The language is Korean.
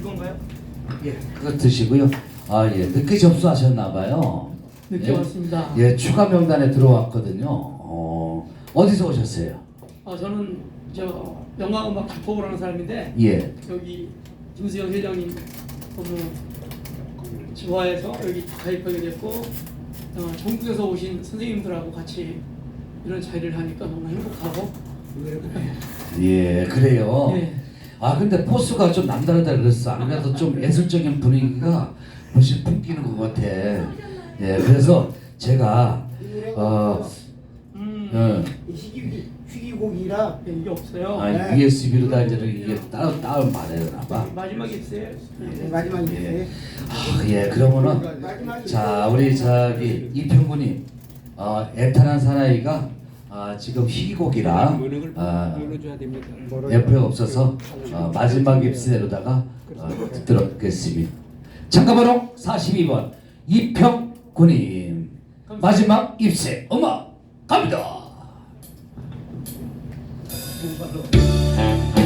이건가요? 예, 그거 드시고요. 아, 예, 늦게 접수하셨나 봐요. 늦게 예. 왔습니다. 예, 추가 명단에 들어왔거든요. 어, 어디서 오셨어요? 아, 저는 저 영광음악 기법을 하는 사람인데 예, 여기 김수영 회장님 너무 좋아해서 여기 가입하게 됐고 어, 전국에서 오신 선생님들하고 같이 이런 자리를 하니까 너무 행복하고 예, 그래요. 예. 아, 근데 포스가 좀 남다르다 그랬어. 안 그래도 좀 예술적인 분위기가 훨씬 풍기는 것 같아. 예, 그래서 제가 어, 음, 예, 희귀 희귀곡이라 예, 이게 없어요. 아, USB로 다 이제 이게 따로 따로 말해야 봐. 마지막에 있어요. 네, 예. 마지막에 예. 아, 예, 그러면은 마지막에 자, 우리 저기 이평군님, 어, 애타는 사나이가 아, 지금 희곡이랑 문을 아. 옆에 없어서 어, 마지막 입세로다가 어, 들었겠습니다. 참가번호 42번 이평군님 마지막 입세 음악 갑니다. 네.